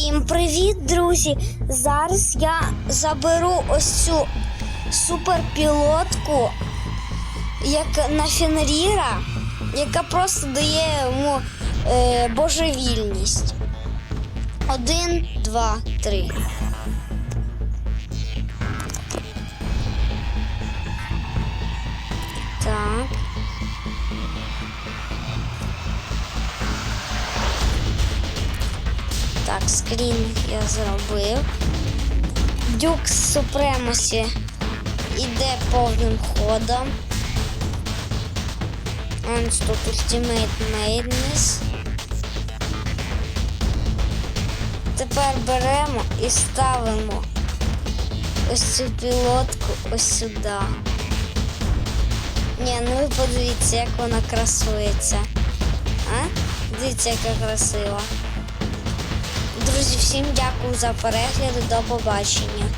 Всім привіт, друзі! Зараз я заберу ось цю суперпілотку, як на Фенріра, яка просто дає йому е, божевільність. Один, два, три. Так, скрін я зробив. Дюкс Супремосі іде повним ходом. Ось тут Ultimate Madness. Тепер беремо і ставимо ось цю пілотку ось сюди. Ні, ну ви подивіться, як вона красується. А? Дивіться, яка красива. Друзі, всім дякую за перегляд. До побачення.